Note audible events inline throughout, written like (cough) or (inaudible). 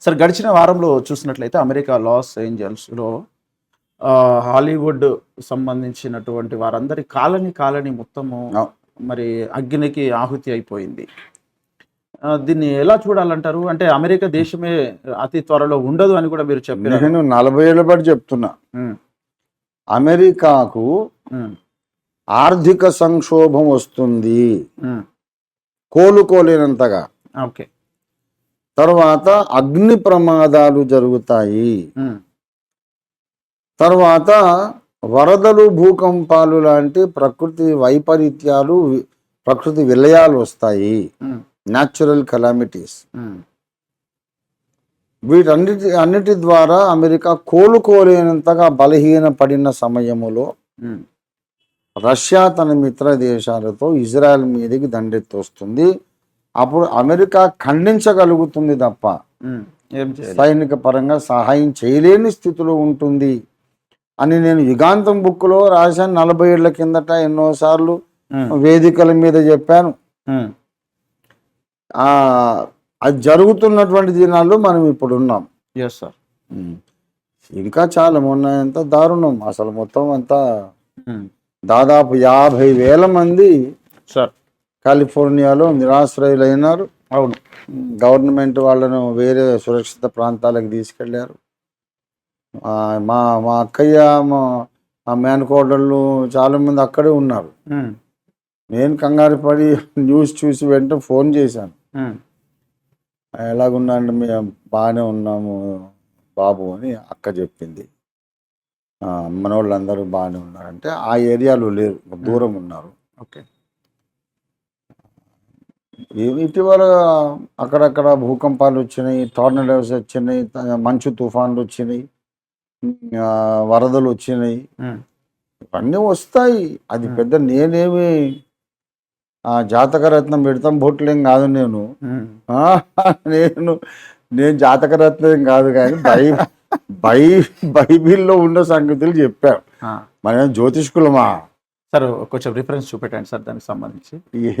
Sir గడిచిన వారంలో చూసినట్లయితే అమెరికా లాస్ ఏంజల్స్లో హాలీవుడ్ సంబంధించినటువంటి వారందరి కాలనీ కాలనీ మొత్తము. మరి అగ్నికి ఆహుతి అయిపోయింది. దీన్ని ఎలా చూడాలంటారు? అంటే అమెరికా దేశమే అతి త్వరలో ఉండదు అని కూడా మీరు చెప్పారు. నేను నలభై ఏళ్ళ బట్టి చెప్తున్నా. అమెరికాకు ఆర్థిక సంక్షోభం వస్తుంది. కోలుకోలేనంతగా. ఓకే. తర్వాత అగ్ని ప్రమాదాలు జరుగుతాయి. తర్వాత వరదలు భూకంపాలు లాంటి ప్రకృతి వైపరీత్యాలు ప్రకృతి విలయాలు వస్తాయి. న్యాచురల్ కలామిటీస్ వీటన్నిటి అన్నిటి ద్వారా అమెరికా కోలుకోలేనంతగా బలహీన పడిన సమయములో రష్యా తన మిత్ర దేశాలతో ఇజ్రాయెల్ మీదకి దండెత్తొస్తుంది. అప్పుడు అమెరికా ఖండించగలుగుతుంది తప్ప సైనిక పరంగా సహాయం చేయలేని స్థితిలో ఉంటుంది అని నేను యుగాంతం బుక్లో రాశాను. నలభై ఏళ్ళ కిందట ఎన్నోసార్లు వేదికల మీద చెప్పాను. అది జరుగుతున్నటువంటి దినాల్లో మనం ఇప్పుడు ఉన్నాం. ఎస్ సార్ ఇంకా చాలా మొన్న ఎంత దారుణం. అసలు మొత్తం అంతా దాదాపు యాభై వేల మంది సార్ కాలిఫోర్నియాలో నిరాశ్రయులైనారు. అవును. గవర్నమెంట్ వాళ్ళను వేరే సురక్షిత ప్రాంతాలకు తీసుకెళ్ళారు. ఆ, మా మా అక్కయ్య మా మేనకోడళ్ళు చాలా మంది అక్కడే ఉన్నారు. నేను కంగారు పడి న్యూస్ చూసి వెంటనే ఫోన్ చేశాను. ఎలాగున్నాండి మేము బాగానే ఉన్నాము బాబు అని అక్క చెప్పింది. ఆ, మనోళ్ళందరూ బాగానే ఉన్నారంటే ఆ ఏరియాలో లేరు. దూరం ఉన్నారు. ఓకే. ఇటీవల అక్కడక్కడ భూకంపాలు వచ్చినాయి టోర్నడోస్ వచ్చినాయి మంచు తుఫాన్లు వచ్చినాయి వరదలు వచ్చినాయి. ఇవన్నీ వస్తాయి. అది పెద్ద నేనేమి ఆ జాతకరత్నం పెడతాం బొట్లేం కాదు నేను. నేను నేను జాతకరత్నం కాదు కానీ బై బై బైబిల్లో ఉన్న సంగతులు చెప్పాను. ఆ. మనం జ్యోతిష్కులమా? సార్ కొంచెం రిఫరెన్స్ చూపెట్టండి సార్ దానికి సంబంధించి.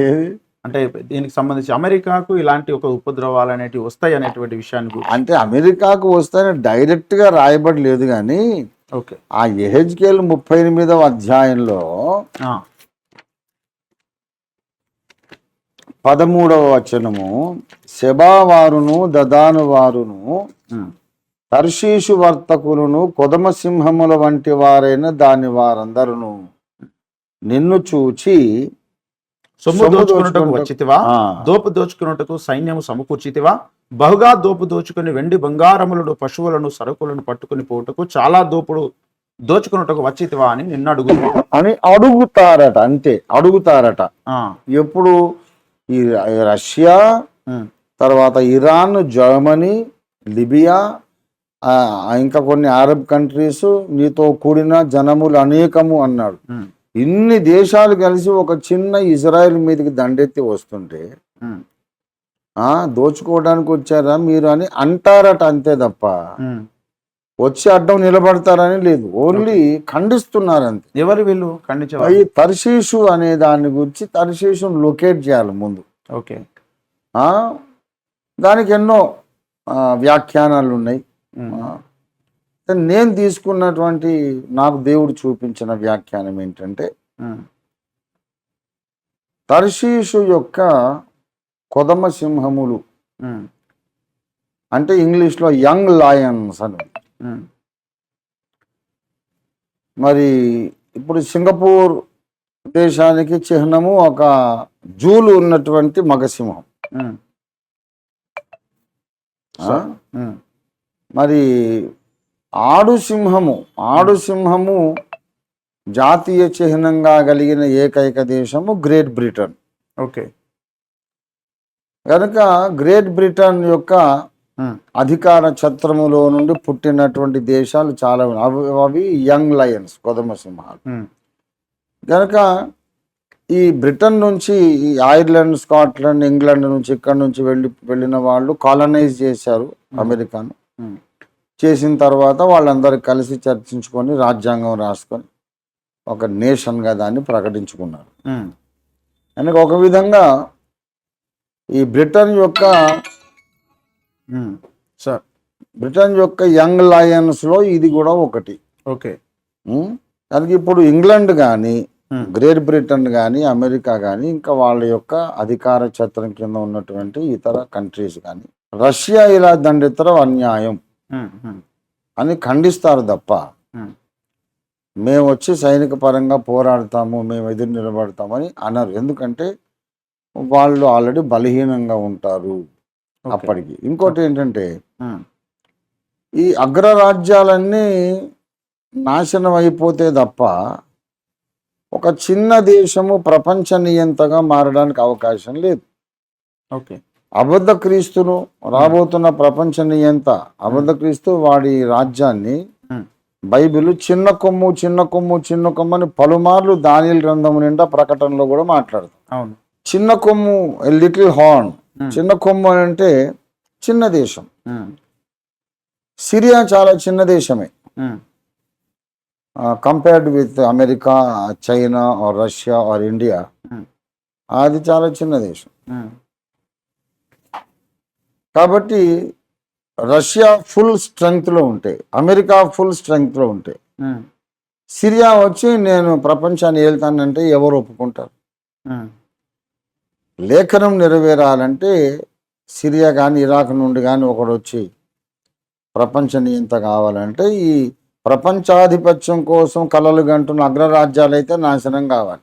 ఏది? అంటే దీనికి సంబంధించి అమెరికాకు ఇలాంటి ఒక ఉపద్రవాలు అనేటివి వస్తాయి అనేటువంటి విషయాన్ని అంటే అమెరికాకు వస్తాయని డైరెక్ట్గా రాయబడి లేదు కానీ ఓకే. ఆ ఎహెచ్కేల్ ముప్పై ఎనిమిదవ అధ్యాయంలో పదమూడవ వచనము శబావారును దదాను వారును తర్షీషు వర్తకులను కొదమ సింహముల వంటి వారైన దాని వారందరును నిన్ను చూచి సొమ్ము దోచుకున్నటకు దోచుకొనుటకు- వచ్చితివా? దోపు దోచుకున్నటకు సైన్యము సమకూర్చితివా? బహుగా దోపు దోచుకుని వెండి బంగారములను పశువులను సరుకులను పట్టుకుని పోవుటకు చాలా దోపుడు దోచుకున్నటకు వచ్చితివా అని నిన్ను అడుగు అని అడుగుతారట అంతే. అడుగుతారట. ఎప్పుడు ఈ రష్యా తర్వాత ఇరాన్ జర్మనీ లిబియా ఇంకా కొన్ని అరబ్ కంట్రీస్ నీతో కూడిన జనములు అనేకము అన్నాడు. ఇన్ని దేశాలు కలిసి ఒక చిన్న ఇజ్రాయెల్ మీదకి దండెత్తి వస్తుంటే దోచుకోవడానికి వచ్చారా మీరు అని అంటారట అంతే తప్ప. వచ్చి అడ్డం నిలబడతారని లేదు. ఓన్లీ ఖండిస్తున్నారు అంతే ఎవరు వీళ్ళు ఖండించేవారు ఈ తర్శీషు అనే దాని గురించి తర్శీషును లొకేట్ చేయాలి ముందు. ఓకే. దానికి ఎన్నో వ్యాఖ్యానాలు ఉన్నాయి. నేను తీసుకున్నటువంటి నాకు దేవుడు చూపించిన వ్యాఖ్యానం ఏంటంటే తర్షీషు యొక్క కొదమ సింహములు. అంటే ఇంగ్లీష్లో యంగ్ లాయన్స్ అని. మరి ఇప్పుడు సింగపూర్ దేశానికి చిహ్నము ఒక జూలు ఉన్నటువంటి మగసింహం మరి ఆడు సింహము ఆడు సింహము జాతీయ చిహ్నంగా కలిగిన ఏకైక దేశము గ్రేట్ బ్రిటన్. ఓకే. కనుక గ్రేట్ బ్రిటన్ యొక్క ఉమ్, అధికార ఛత్రములో నుండి పుట్టినటువంటి దేశాలు చాలా ఉన్నాయి. అవి అవి యంగ్ లయన్స్ కొదమ సింహాలు. ఉమ్, కనుక ఈ బ్రిటన్ నుంచి ఈ ఐర్లాండ్ స్కాట్లాండ్ ఇంగ్లాండ్ నుంచి ఇక్కడ నుంచి వెళ్ళి వెళ్ళిన వాళ్ళు కాలనైజ్ చేశారు అమెరికాను. ఉమ్, చేసిన తర్వాత వాళ్ళందరూ కలిసి చర్చించుకొని రాజ్యాంగం రాసుకొని ఒక నేషన్గా దాన్ని ప్రకటించుకున్నారు. కనుక ఒక విధంగా ఈ బ్రిటన్ యొక్క సార్. బ్రిటన్ యొక్క యంగ్ లయన్స్లో ఇది కూడా ఒకటి. ఓకే? దానికి ఇప్పుడు ఇంగ్లాండ్ కానీ. గ్రేట్ బ్రిటన్ కానీ అమెరికా కానీ ఇంకా వాళ్ళ యొక్క అధికార ఛత్రం కింద ఉన్నటువంటి ఇతర కంట్రీస్ కానీ రష్యా ఇలా దండెత్తరం అన్యాయం. అని ఖండిస్తారు తప్ప మేము వచ్చి సైనిక పరంగా పోరాడతాము మేము ఎదురు నిలబడతామని అనరు. ఎందుకంటే వాళ్ళు ఆల్రెడీ బలహీనంగా ఉంటారు. అప్పటికి. ఇంకోటి ఏంటంటే ఈ అగ్రరాజ్యాలన్నీ నాశనం అయిపోతే తప్ప ఒక చిన్న దేశము ప్రపంచ నియంతగా మారడానికి అవకాశం లేదు. ఓకే. అబద్ధ క్రీస్తును రాబోతున్న ప్రపంచ నియంత అబద్ధ క్రీస్తు వాడి రాజ్యాన్ని బైబిల్ చిన్న కొమ్ము చిన్న కొమ్ము చిన్న కొమ్ము అని పలుమార్లు దానిల గ్రంథం నిండా ప్రకటనలో కూడా మాట్లాడతాం అవును. చిన్న కొమ్ము లిటిల్ హార్న్. చిన్న కొమ్ము అని అంటే చిన్న దేశం. సిరియా చాలా చిన్న దేశమే. Compared with America China or Russia or India. అది చాలా చిన్న దేశం. కాబట్టి రష్యా ఫుల్ స్ట్రెంగ్త్లో ఉంటాయి అమెరికా ఫుల్ స్ట్రెంగ్త్లో ఉంటాయి సిరియా వచ్చి నేను ప్రపంచాన్ని వెళ్తానంటే ఎవరు ఒప్పుకుంటారు? లేఖనం నెరవేరాలంటే సిరియా కానీ ఇరాక్ నుండి కానీ ఒకడు వచ్చి ప్రపంచ నియంత కావాలంటే ఈ ప్రపంచాధిపత్యం కోసం కలలు గంటున్న అగ్రరాజ్యాలు అయితే నాశనం కావాలి.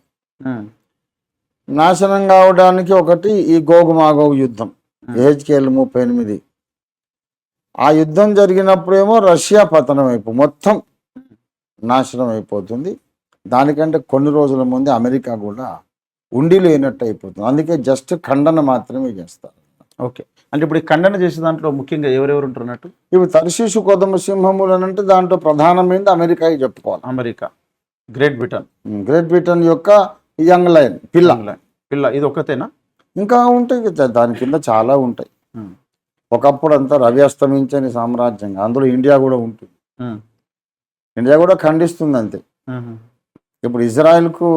నాశనం కావడానికి ఒకటి ఈ గోగుమాగోగు యుద్ధం. ఏహెచ్కేఎల్ ముప్పై ఎనిమిది. ఆ యుద్ధం జరిగినప్పుడేమో రష్యా పతనం అయిపో మొత్తం నాశనం అయిపోతుంది. దానికంటే కొన్ని రోజుల ముందే అమెరికా కూడా ఉండి లేనట్టు అయిపోతుంది. అందుకే జస్ట్ ఖండన మాత్రమే చేస్తారు. ఓకే. అంటే ఇప్పుడు ఈ ఖండన చేసే దాంట్లో ముఖ్యంగా ఎవరెవరు ఉంటున్నట్టు ఇవి తరిశీసు కొదమ సింహములు అని అంటే దాంట్లో ప్రధానమైనది అమెరికా చెప్పుకోవాలి. America. Great Britain. Great Britain యొక్క యంగ్ లైన్ పిల్ల. పిల్ల ఇది ఒక్కతేనా? ఇంకా ఉంటాయి కదా, దాని కింద చాలా ఉంటాయి. ఒకప్పుడు అంతా రవి అస్తమించని సామ్రాజ్యంగా అందులో ఇండియా కూడా ఉంటుంది. ఇండియా కూడా ఖండిస్తుంది అంతే ఇప్పుడు ఇజ్రాయెల్కు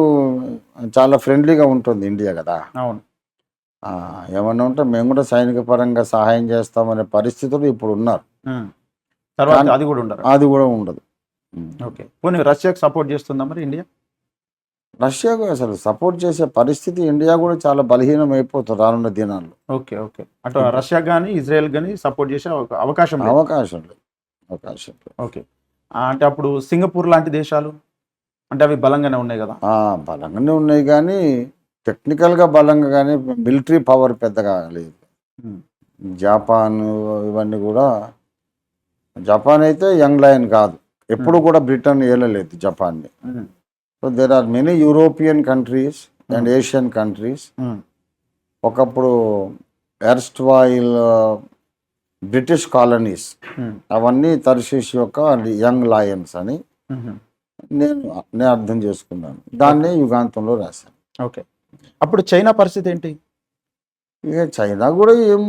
చాలా ఫ్రెండ్లీగా ఉంటుంది ఇండియా కదా. అవును. ఏమన్నా ఉంటే మేము కూడా సైనిక పరంగా సహాయం చేస్తామనే పరిస్థితులు ఇప్పుడు ఉన్నారు. తర్వాత అది కూడా ఉండరు అది కూడా ఉండదు. ఓకే. పోనీ రష్యాకి సపోర్ట్ చేస్తుందా మరి ఇండియా? రష్యాకు అసలు సపోర్ట్ చేసే పరిస్థితి ఇండియా కూడా చాలా బలహీనం అయిపోతుంది రానున్న దినాల్లో. Okay okay. అటు రష్యా కానీ ఇజ్రాయెల్ కానీ సపోర్ట్ చేసే అవకాశం అవకాశం లేదు. అవకాశం ఓకే. అంటే అప్పుడు సింగపూర్ లాంటి దేశాలు? అంటే అవి బలంగానే ఉన్నాయి కదా? బలంగానే ఉన్నాయి కానీ టెక్నికల్గా బలంగా కానీ మిలిటరీ పవర్ పెద్దగా లేదు. జపాన్ ఇవన్నీ కూడా జపాన్ అయితే యంగ్ లయన్ కాదు. ఎప్పుడు కూడా బ్రిటన్ ఏలలేదు జపాన్ని. So there are many European countries and Asian countries ఒకప్పుడు ఎర్స్ట్ వాయిల్ బ్రిటిష్ కాలనీస్ అవన్నీ తర్షిష్ యొక్క యంగ్ లయన్స్ అని ఉమ్, నేను నేను అర్థం చేసుకున్నాను. దాన్నే యుగాంతంలో రాశాను. ఓకే అప్పుడు చైనా పరిస్థితి ఏంటి? ఇక చైనా కూడా ఏం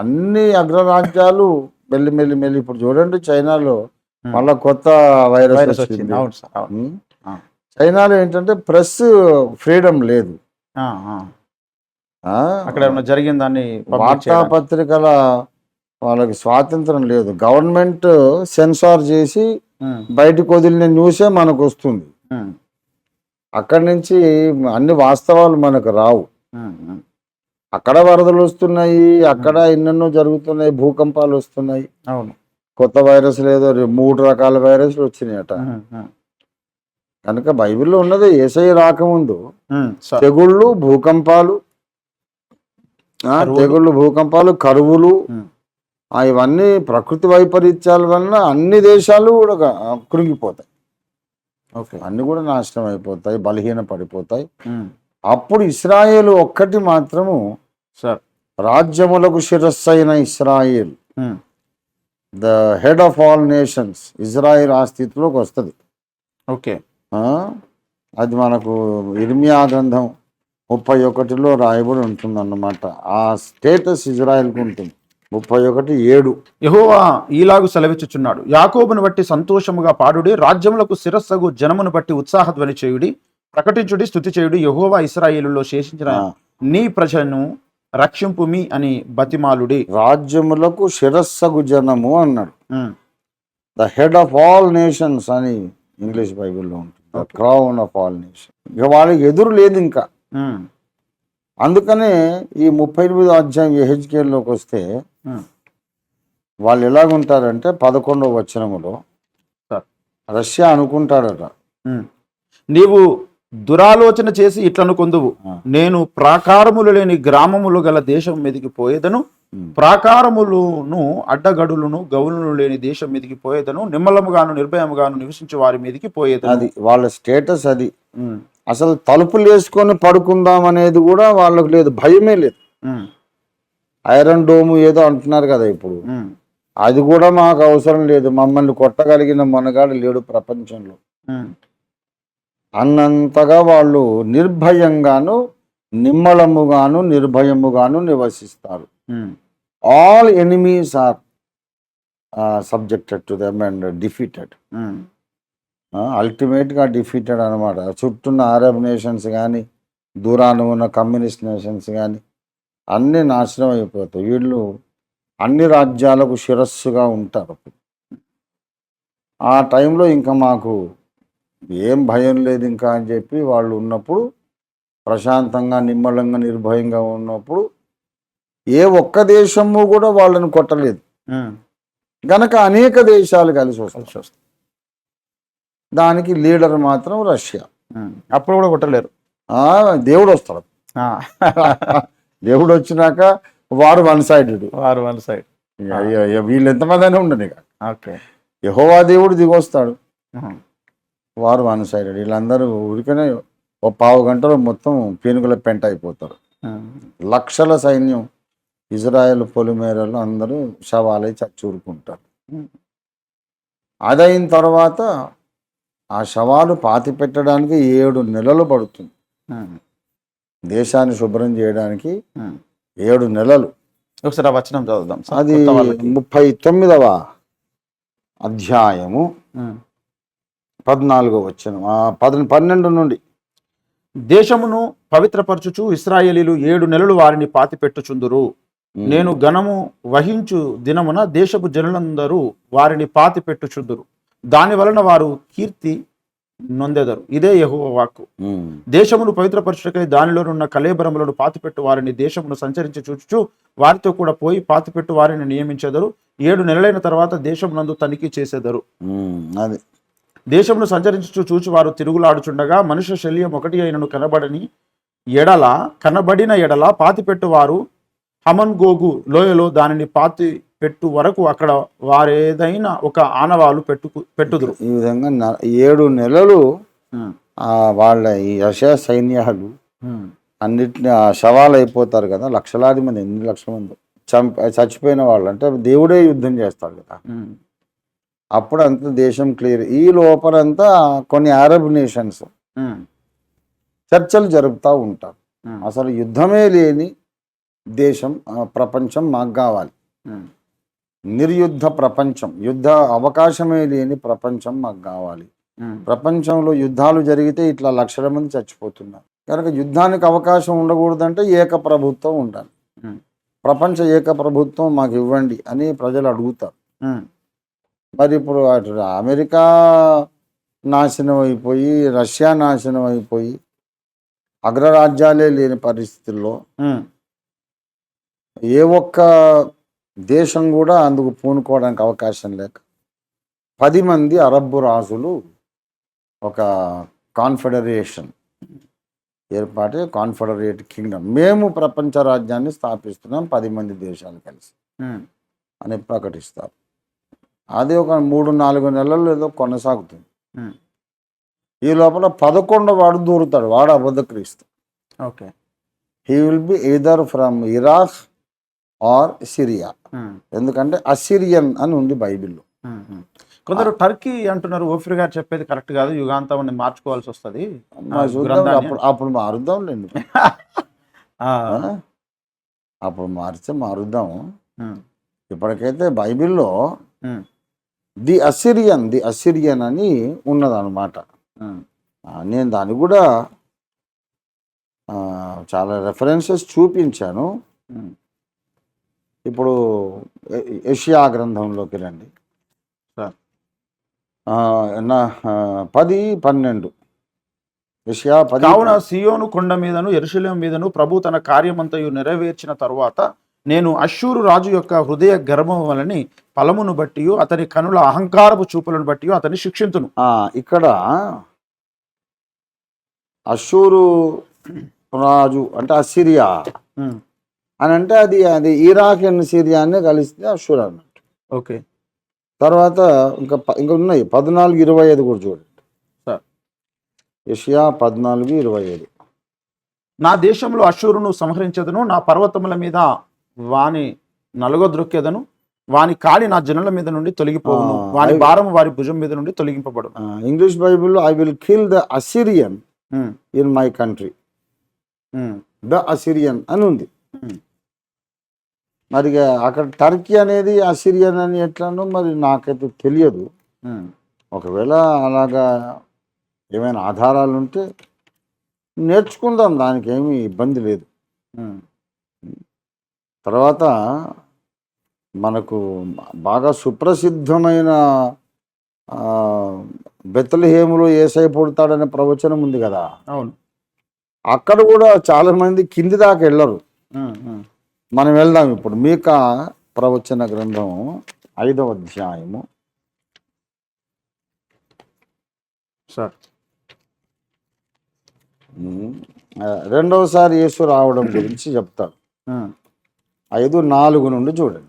అన్ని అగ్రరాజ్యాలు మెల్లి మెల్లి మెల్లి ఇప్పుడు చూడండి చైనాలో Hmm. మళ్ళా కొత్త వైరస్ వచ్చింది. అవును సార్ Hmm. చైనాలో ఏంటంటే ప్రెస్ ఫ్రీడమ్ లేదు? అక్కడ ఏమైనా జరిగిన దాన్ని. వార్తాపత్రికల వాళ్ళకి స్వాతంత్రం లేదు. గవర్నమెంట్ సెన్సార్ చేసి బయటకు వదిలిన న్యూసే మనకు వస్తుంది. అక్కడి నుంచి అన్ని వాస్తవాలు మనకు రావు. అక్కడ వరదలు వస్తున్నాయి అక్కడ ఎన్నెన్నో జరుగుతున్నాయి భూకంపాలు వస్తున్నాయి. అవును. కొత్త వైరస్ లేదో మూడు రకాల వైరస్లు వచ్చినాయట. కనుక బైబిల్లో ఉన్నది ఏసై రాకముందు తెగుళ్ళు భూకంపాలు. తెగుళ్ళు భూకంపాలు కరువులు ఇవన్నీ ప్రకృతి వైపరీత్యాల వలన అన్ని దేశాలు కూడా కృంగిపోతాయి. ఓకే. అన్ని కూడా నాశనం అయిపోతాయి బలహీన పడిపోతాయి. అప్పుడు ఇస్రాయేల్ ఒక్కటి మాత్రము సార్. రాజ్యములకు శిరస్సైన Israel. Um, the head of all nations Israel ఆ స్థితిలోకి వస్తుంది. ఓకే. అది మనకు ఇర్మియా గ్రంథం ముప్పై ఒకటిలో రాయబడి ఉంటుంది అన్నమాట ఆ స్టేటస్ ఇజ్రాయెల్కి ఉంటుంది. ముప్పై ఒకటి ఏడు. యెహోవా ఈలాగు సెలవిచ్చుచున్నాడు. యాకోబును బట్టి సంతోషముగా పాడుడి రాజ్యములకు శిరస్సగు జనమును బట్టి ఉత్సాహధ్వని చేయుడి ప్రకటించుడి స్థుతి చేయుడి యెహోవా ఇస్రాయేలులో శేషించిన నీ ప్రజను రక్షింపు మీ అని బతిమాలుడి. రాజ్యములకు శిరస్సగు జనము అన్నాడు. The head of all nations అని ఇంగ్లీష్ బైబిల్లో ఉంటుంది. క్రౌన్ ఆఫ్ ఆల్ నేషన్ ఇక వాళ్ళకి ఎదురు లేదు ఇంకా. ఉమ్, అందుకనే ఈ ముప్పై ఎనిమిదో అధ్యాయం ఎహెచ్కేల్లోకి వస్తే ఉమ్, వాళ్ళు ఎలాగుంటారంటే పదకొండవ వచనములో. రష్యా అనుకుంటాడట. ఉమ్. నీవు దురాలోచన చేసి ఇట్లను కొందువు. నేను ప్రాకారములు లేని గ్రామములు గల దేశం మీదికి పోయేదను. ప్రాకారములను అడ్డగడులను గౌలును లేని దేశం మీదికి పోయేదను నిమ్మలముగాను నిర్భయముగాను నివసించే వారి మీదికి పోయేదను. అది వాళ్ళ స్టేటస్ అది. అసలు తలుపులు వేసుకొని పడుకుందాం అనేది కూడా వాళ్ళకు లేదు భయమే లేదు. ఐరన్ డోము ఏదో అంటున్నారు కదా ఇప్పుడు. అది కూడా మాకు అవసరం లేదు మమ్మల్ని కొట్టగలిగిన మనగాడు లేడు ప్రపంచంలో. అన్నంతగా వాళ్ళు నిర్భయంగాను నిమ్మలముగాను నిర్భయముగాను నివసిస్తారు. All enemies are subjected to them and defeated అల్టిమేట్గా డిఫీటెడ్ అనమాట. చుట్టూన్న అరబ్ నేషన్స్ కానీ దూరాన ఉన్న కమ్యూనిస్ట్ నేషన్స్ కానీ అన్నీ నాశనం అయిపోతాయి. వీళ్ళు అన్ని రాజ్యాలకు శిరస్సుగా ఉంటారు. ఆ టైంలో ఇంకా మాకు ఏం భయం లేదు ఇంకా అని చెప్పి వాళ్ళు ఉన్నప్పుడు ప్రశాంతంగా నిమ్మలంగా నిర్భయంగా ఉన్నప్పుడు ఏ ఒక్క దేశము కూడా వాళ్ళని కొట్టలేదు. గనక అనేక దేశాలు కలిసి వస్తాయి. దానికి లీడర్ మాత్రం రష్యా. అప్పుడు కూడా కొట్టలేరు. ఆ దేవుడు వస్తాడు. దేవుడు వచ్చినాక వారు వన్ సైడెడ్. వారు వన్ సైడ్. వీళ్ళు ఎంతమంది అయినా ఉండదు ఇక ఓకే. యహోవా దేవుడు దిగొస్తాడు. వారు వన్ సైడెడ్ వీళ్ళందరూ ఊరికనే ఒక పావు గంటలో మొత్తం పీనుగుల పెంట అయిపోతారు. లక్షల సైన్యం ఇజ్రాయెల్ పొలిమేరలో అందరూ శవాలై చచ్చూరుకుంటారు ఉమ్, అదైన తర్వాత ఆ శవాలు పాతి పెట్టడానికి ఏడు నెలలు పడుతుంది. దేశాన్ని శుభ్రం చేయడానికి. ఏడు నెలలు. ఒకసారి వచనం చదువుదాం అది. ముప్పై తొమ్మిదవ అధ్యాయము. పద్నాలుగో వచ్చిన పద పన్నెండు నుండి. దేశమును పవిత్రపరచుచు ఇస్రాయేలీలు ఏడు నెలలు వారిని పాతిపెట్టుచుందురు. నేను ఘనము వహించు దినమున దేశపు జనులందరూ వారిని పాతిపెట్టుచుందురు. దాని వలన వారు కీర్తి నొందెదరు. ఇదే యెహోవా వాక్కు. దేశమును పవిత్రపరచుటకై దానిలోనున్న కలేబరములను పాతిపెట్టు వారిని దేశమును సంచరించి చూచుచు వారితో కూడా పోయి పాతిపెట్టు వారిని నియమించెదరు. ఏడు నెలలైన తర్వాత దేశమునందు తనిఖీ చేసేదరు. అది. దేశమును సంచరించుచు చూచి వారు తిరుగులాడుచుండగా మనుష్య శల్యం ఒకటి అయినను కనబడని ఎడల కనబడిన ఎడల పాతిపెట్టు వారు హమన్ గోగు లోయలో దానిని పాతి పెట్టు వరకు అక్కడ వారేదైనా ఒక ఆనవాలు పెట్టు పెట్టుదురు. ఈ విధంగా ఏడు నెలలు వాళ్ళ ఈ రష్యా సైన్యాలు అన్నిటిని ఆ శవాలు అయిపోతారు కదా లక్షలాది మంది ఎన్ని లక్షల మంది చంప చచ్చిపోయిన వాళ్ళు అంటే దేవుడే యుద్ధం చేస్తాడు కదా. అప్పుడు అంత దేశం క్లియర్. ఈ లోపలంతా కొన్ని అరబ్ నేషన్స్ చర్చలు జరుపుతూ ఉంటారు. అసలు యుద్ధమే లేని దేశం ప్రపంచం మాకు కావాలి. నిర్యుద్ధ ప్రపంచం యుద్ధ అవకాశమే లేని ప్రపంచం మాకు కావాలి. ప్రపంచంలో యుద్ధాలు జరిగితే ఇట్లా లక్షల మంది చచ్చిపోతున్నారు. కనుక యుద్ధానికి అవకాశం ఉండకూడదంటే ఏక ప్రభుత్వం ఉండాలి. ప్రపంచ ఏక ప్రభుత్వం మాకు ఇవ్వండి అని ప్రజలు అడుగుతారు. మరి ఇప్పుడు అటు అమెరికా నాశనం అయిపోయి రష్యా నాశనం అయిపోయి అగ్రరాజ్యాలే లేని పరిస్థితుల్లో ఏ ఒక్క దేశం కూడా అందుకు పూనుకోవడానికి అవకాశం లేక పది మంది అరబ్బు రాజులు ఒక కాన్ఫెడరేషన్ ఏర్పాటు కాన్ఫెడరేట్ కింగ్డమ్. మేము ప్రపంచ రాజ్యాన్ని స్థాపిస్తున్నాం పది మంది దేశాలు కలిసి అని ప్రకటిస్తారు. అది ఒక మూడు నాలుగు నెలలు ఏదో కొనసాగుతుంది. ఈ లోపల పదకొండు వాడు దూరుతాడు వాడు అబద్ధ క్రీస్తు. Okay. He will be either from Iraq or Syria ఎందుకంటే అసిరియన్ అని ఉంది బైబిల్లో. కొందరు టర్కీ అంటున్నారు ఓఫిర్ గారు చెప్పేది కరెక్ట్ కాదు యుగాంతం మార్చుకోవాల్సి వస్తుంది. అప్పుడు అప్పుడు మారుద్దాంలేండి (laughs) ఆ, ఆ? అప్పుడు మారిస్తే మారుద్దాం ఇప్పటికైతే బైబిల్లో ది అసిరియన్ ది అసిరియన్ అని ఉన్నదన్నమాట. నేను దాన్ని కూడా చాలా రెఫరెన్సెస్ చూపించాను. ఇప్పుడు యెషయా గ్రంథంలోకి రండి. నా పది పన్నెండు. యెషయా పది కావున సియోను కొండ మీదను ఎరుశలేం మీదను ప్రభు తన కార్యమంతయు నెరవేర్చిన తరువాత నేను అశ్షూరు రాజు యొక్క హృదయ గర్భం వలని ఫలమును బట్టి అతని కనుల అహంకారపు చూపులను బట్టి అతని శిక్షింతును ఇక్కడ అషూరు రాజు అంటే అసిరియా. అని అంటే అది అది ఇరాక్ అండ్ సిరియానే కలిస్తే అషూర్ అన్నట్టు ఓకే. తర్వాత ఇంకా ఇంకా ఉన్నాయి. పద్నాలుగు ఇరవై ఐదు కూడా చూడండి. సార్. యషియా పద్నాలుగు ఇరవై ఐదు. నా దేశంలో అశ్షూరును సంహరించదను నా పర్వతముల మీద వాని నలుగొద్రొక్కెదను వాని కాలి నా జనుల మీద నుండి తొలగిపోవును. వాని భారం వారి భుజం మీద నుండి తొలగింపబడు ఇంగ్లీష్ బైబిల్లో I will kill the Assyrian in my country the Assyrian అని ఉంది. మరి అక్కడ టర్కీ అనేది అసిరియన్ అని ఎట్లానో మరి నాకైతే తెలియదు. ఒకవేళ అలాగా ఏమైనా ఆధారాలు ఉంటే నేర్చుకుందాం దానికి ఏమీ ఇబ్బంది లేదు. తర్వాత మనకు బాగా సుప్రసిద్ధమైన బెత్తలహేములో ఏసై పుడతాడనే ప్రవచనం ఉంది కదా. అవును. అక్కడ కూడా చాలా మంది కింది దాకా వెళ్ళరు. మనం వెళ్దాం ఇప్పుడు. మీక ప్రవచన గ్రంథం ఐదవ అధ్యాయము. సార్. రెండవసారి యేసు రావడం గురించి చెప్తాడు. ఐదు నాలుగు నుండి చూడండి.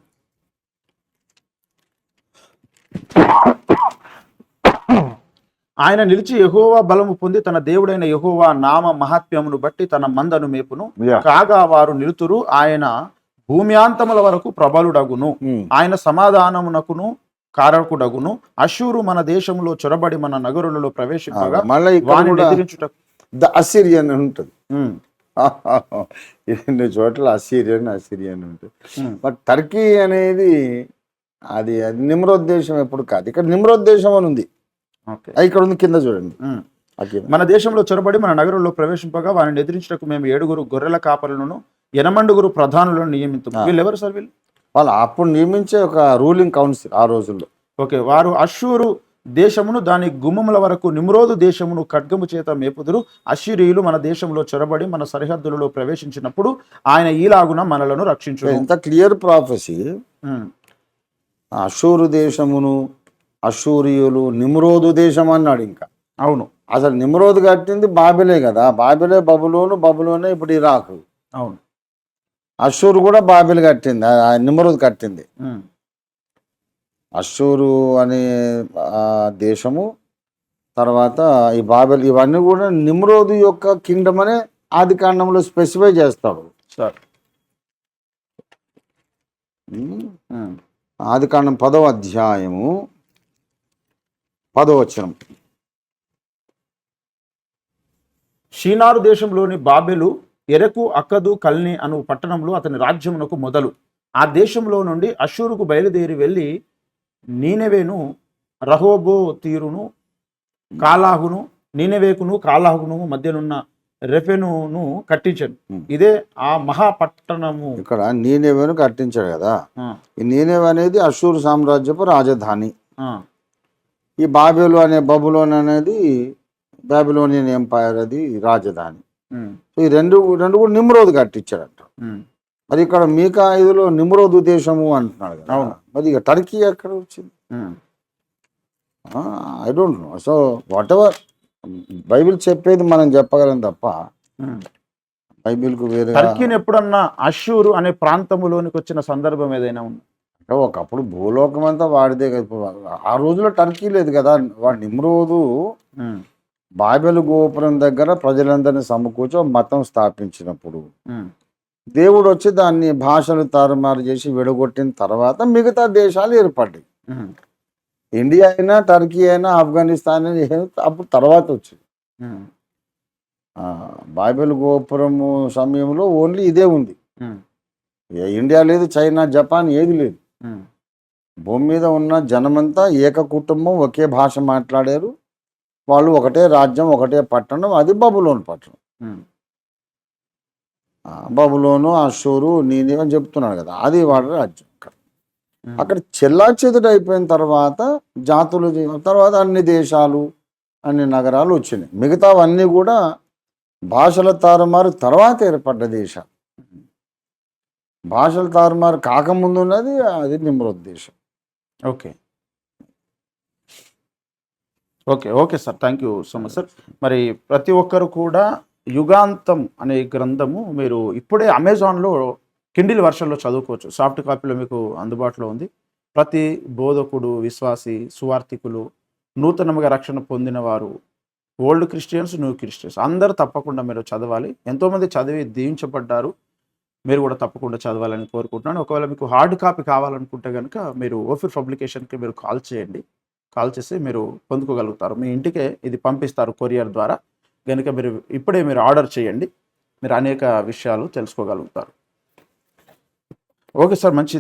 ఆయన నిలిచి యెహోవా బలము పొంది తన దేవుడైన యెహోవా నామ మహాత్మ్యమును బట్టి తన మందను మేపును. కాగా వారు నిలుతురు ఆయన భూమ్యాంతముల వరకు ప్రబలుడగును. ఉమ్, ఆయన సమాధానమునకును కారకుడగును. అశూరు మన దేశంలో చొరబడి మన నగరులలో మళ్ళీ వాని కూడా ఎదిరించుటకు ద అసిరియన్ ఉంటుంది. ఉమ్, (laughs) రెండు చోట్ల అసిరియన్ అసిరియన్ ఉంటుంది బట్ టర్కీ అనేది అది అది నిమ్రోద్దేశం ఎప్పుడు కాదు. ఇక్కడ నిమ్రోద్దేశం అని ఉంది. ఇక్కడ ఉంది కింద చూడండి. కింద. మన దేశంలో చొరబడి మన నగరంలో ప్రవేశింపగా వారిని ఎదిరించుటకు మేము ఏడుగురు గొర్రెల కాపరులను ఎనమండుగురు ప్రధానులను నియమితం. వీళ్ళు ఎవరు సార్ వీళ్ళు? వాళ్ళు అప్పుడు నియమించే ఒక రూలింగ్ కౌన్సిల్ ఆ రోజుల్లో. ఓకే. వారు అశ్షూరు దేశమును దాని గుమ్మముల వరకు నిమ్రోదు దేశమును ఖడ్గము చేత మేపుదురు. అశ్షీరియులు మన దేశంలో చొరబడి మన సరిహద్దులలో ప్రవేశించినప్పుడు ఆయన ఈలాగున మనలను రక్షించు ఎంత క్లియర్ ప్రాఫెసీ అషూరు దేశమును అషూరియులు నిమ్రోదు దేశం అన్నాడు ఇంకా. అవును. అసలు నిమ్రోదు కట్టింది బాబిలే కదా. బాబిలే బబులోను బబులోనే ఇప్పుడు ఇరాకు. అవును. అషూరు కూడా బాబిల్ కట్టింది నిమ్రోదు కట్టింది. అషూరు అనే దేశము తర్వాత ఈ బాబెల్ ఇవన్నీ కూడా నిమ్రోదు యొక్క కింగ్డమ్ అనే ఆది కాండంలో స్పెసిఫై చేస్తాడు. సార్. ఆది కాండం పదవ అధ్యాయము పదవచనం షీనారు దేశంలోని బాబెలు ఎరకు అక్కదు కల్ని అను పట్టణంలో అతని రాజ్యమునకు మొదలు. ఆ దేశంలో నుండి అషూరుకు బయలుదేరి వెళ్ళి నీనెవేను? రహోబో తీరును కాలాహును నీనెవేకును కాలాహును మధ్యనున్న రెఫెనును కట్టించను. Hmm. ఇదే ఆ మహాపట్టణము. ఇక్కడ నీనేవేను కట్టించాడు కదా? ఈ నీనేవే అనేది అషూరు సామ్రాజ్యపు రాజధాని. ఈ బాబెలు అనే బబులోన్ అనేది బాబిలోనియన్ ఎంపైర్ అది రాజధాని. ఈ రెండు రెండు కూడా నిమ్రోదు కట్టించాడంట. మరి ఇక్కడ మీకా ఐదులో నిమ్రోదు దేశము అంటున్నాడు కదా. అవును. మరి ఇక టర్కీ ఎక్కడ వచ్చింది? I don't know so whatever Bible చెప్పేది మనం చెప్పగలం తప్ప. బైబిల్కు వేరే టర్కీని ఎప్పుడన్నా అషూరు అనే ప్రాంతంలోనికి వచ్చిన సందర్భం ఏదైనా ఉంది? ఒకప్పుడు భూలోకం అంతా వాడిదే కదా. ఆ రోజుల్లో టర్కీ లేదు కదా. వాడు నిమ్రోదు బాబెలు గోపురం దగ్గర ప్రజలందరినీ సమకూర్చి మతం స్థాపించినప్పుడు దేవుడు వచ్చి దాన్ని భాషలు తారుమారు చేసి విడగొట్టిన తర్వాత మిగతా దేశాలు ఏర్పడ్డాయి. ఇండియా అయినా టర్కీ అయినా ఆఫ్ఘనిస్తాన్ అయినా అప్పుడు తర్వాత వచ్చింది. బాబెల్ గోపురము సమయంలో ఓన్లీ ఇదే ఉంది. ఇండియా లేదు చైనా జపాన్ ఏది లేదు. భూమి మీద ఉన్న జనమంతా ఏక కుటుంబం ఒకే భాష మాట్లాడారు. వాళ్ళు ఒకటే రాజ్యం ఒకటే పట్టణం అది బబులోని పట్టణం. ఉమ్. ఆ, బబులోను అషూరు నీని అని చెప్తున్నాడు కదా అది వాడి రాజ్యం అక్కడ అక్కడ చెల్లా అయిపోయిన తర్వాత జాతులు తర్వాత అన్ని దేశాలు అన్ని నగరాలు వచ్చినాయి. మిగతావన్నీ కూడా భాషల తారుమారు తర్వాత ఏర్పడ్డ దేశాలు. భాషల తారుమారు కాకముందు ఉన్నది అది నిమ్రోద్ దేశం. Okay. Okay okay sir. Thank you so much sir. మరి ప్రతి ఒక్కరు కూడా యుగాంతం అనే గ్రంథము మీరు ఇప్పుడే అమెజాన్లో కిండిల్ వర్షన్లో చదువుకోవచ్చు. సాఫ్ట్ కాపీలో మీకు అందుబాటులో ఉంది. ప్రతి బోధకుడు విశ్వాసి సువార్థికులు నూతనంగా రక్షణ పొందిన వారు ఓల్డ్ క్రిస్టియన్స్ న్యూ క్రిస్టియన్స్ అందరూ తప్పకుండా మీరు చదవాలి. ఎంతోమంది చదివి దీవించబడ్డారు. మీరు కూడా తప్పకుండా చదవాలని కోరుకుంటున్నాను. ఒకవేళ మీకు హార్డ్ కాపీ కావాలనుకుంటే కనుక మీరు ఓఫీర్ పబ్లికేషన్కి మీరు కాల్ చేయండి. కాల్ చేసి మీరు పొందుకోగలుగుతారు. మీ ఇంటికే ఇది పంపిస్తారు కొరియర్ ద్వారా. కనుక మీరు ఇప్పుడే మీరు ఆర్డర్ చేయండి. మీరు అనేక విషయాలు తెలుసుకోగలుగుతారు. ఓకే సార్ మంచిది.